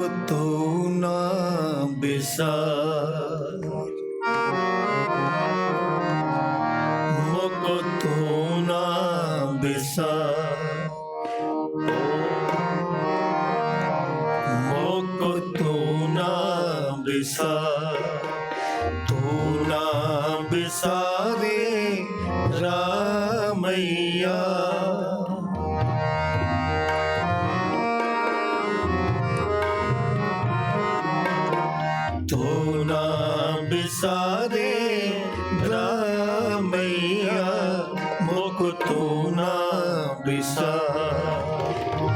তো না বেসার মকত না বেসার মকত না বেসার তো না বেসারে রামাইয়া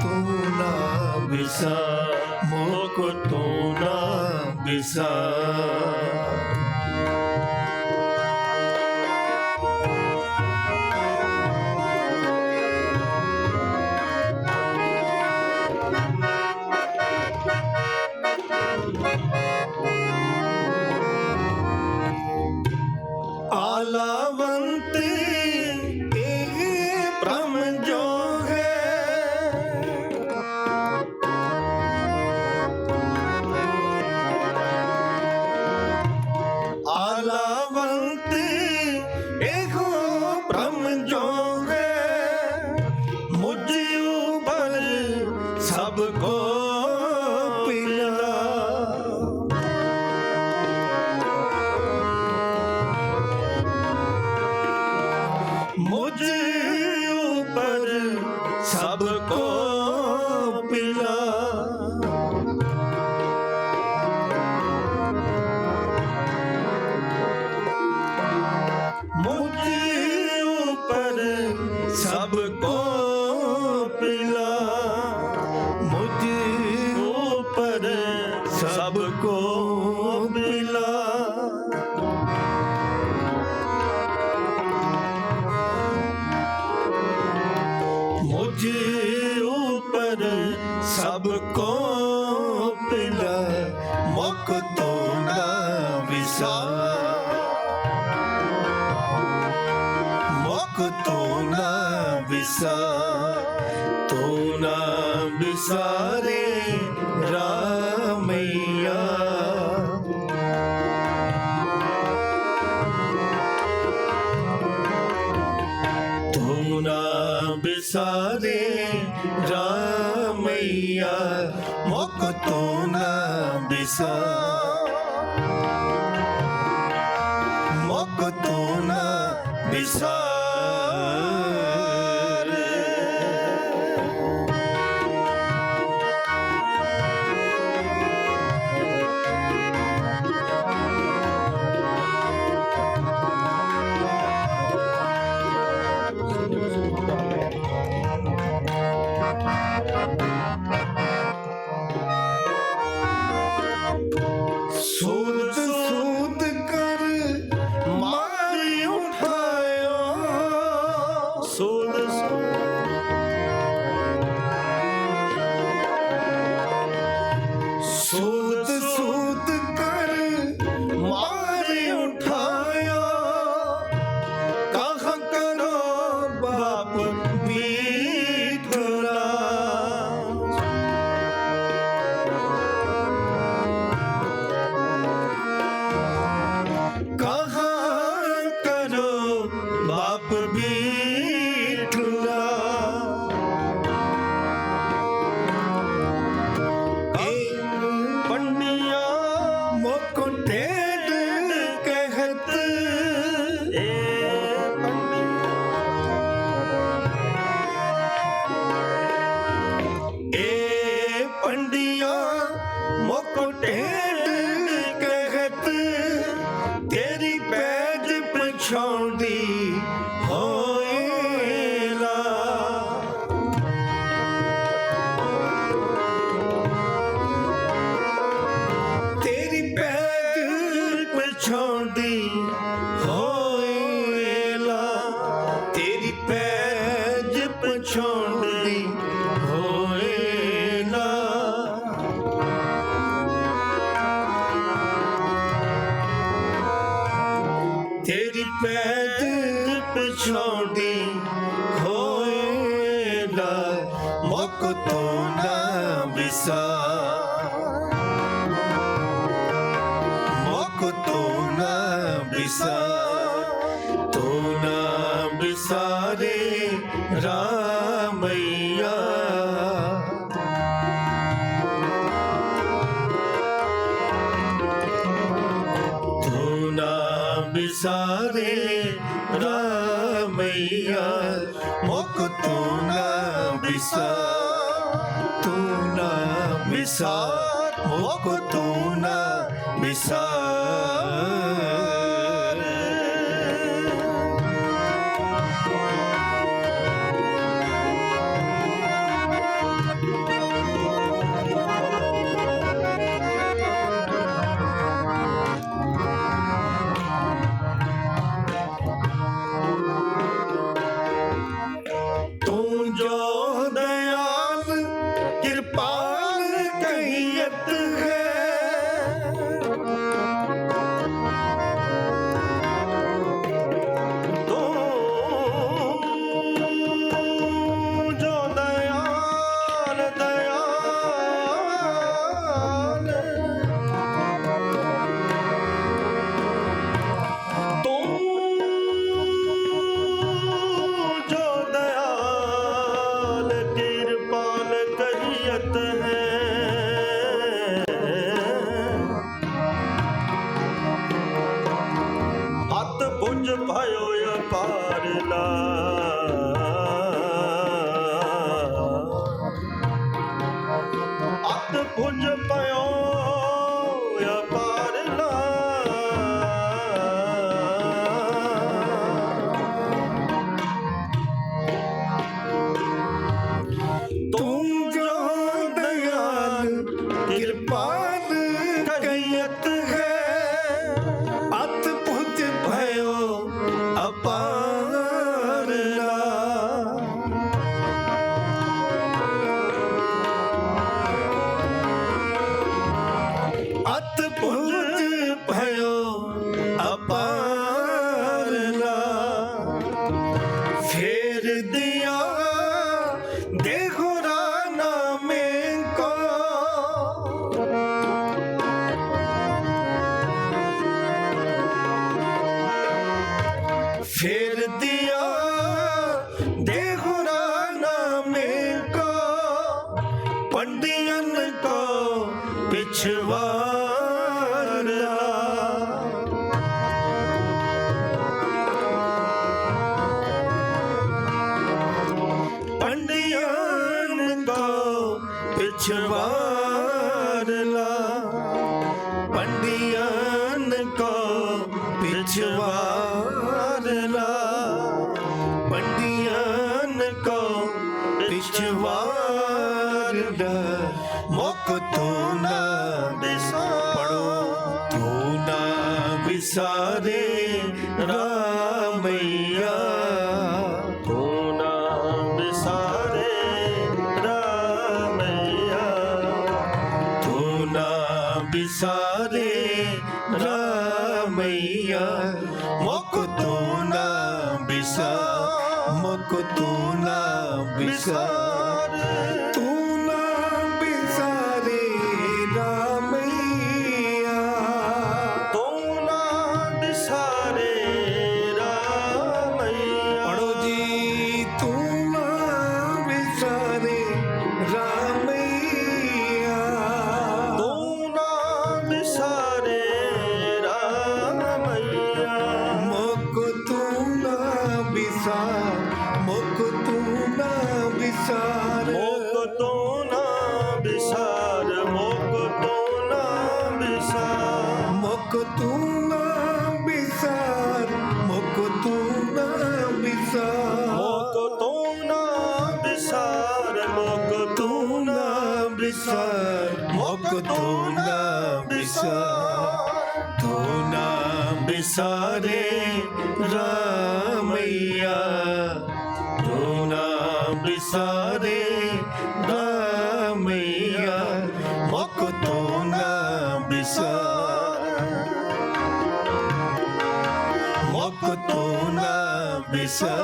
ਤੂੰ ਨਾ ਬਿਸਾ ਮੋਹ ਕੋ ਤੂੰ ਨਾ ਬਿਸਾ pillow. ਦਿਸਾ ਤੂੰ ਨਾਮ ਬਿਸਾਰੇ ਰਾਮਈਆ ਤੂੰ ਨਾਮ ਬਿਸਾਰੇ ਰਾਮਈਆ ਮੋਕ ਤੂੰ ਨਾਮ ਬਿਸਾ ਮੋਕ ਤੂੰ ਨਾਮ ਬਿਸਾ ਪੈਜ ਵਿਸਾ। ਮੁਕ ਤੋਂ ਵਿਸਾ ਤੂੰ ਨਾ ਵਿਸਾਰੇ ਰਾਮਈ ਮਿਸਾ ਤੂੰ ਨਾ ਮਿਸਾ ਮੋਕ ਤੂੰ ਨਾ ਮਿਸਾ ਪਾਇਓ ਅਪਾਰ ਲਾ पिछवारला पंडियन को पिछवारला पंडियन को पिछवार मोक तो ना बिसा पड़ो तो ना बिसा ਮੁਕਤੂਨਾ ਬਿਸਾ ਮੁਕਤੂਨਾ ਬਿਸਾ సారే రామయ్యా దూనాంబి సారే రామయ్యా మొక్కు తూనాంబి సా మొక్కు తూనాంబి సా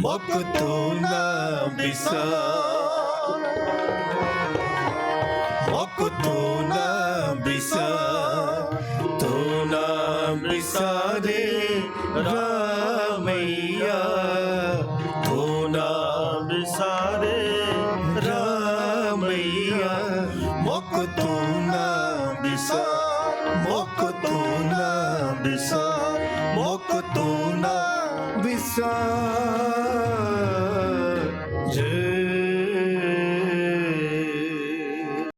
ਮੁਖ ਤੂੰ ਨਾ ਵਿਸਾਰ ਮੁਖ ਤੂੰ ਨਾ ਵਿਸਾਰ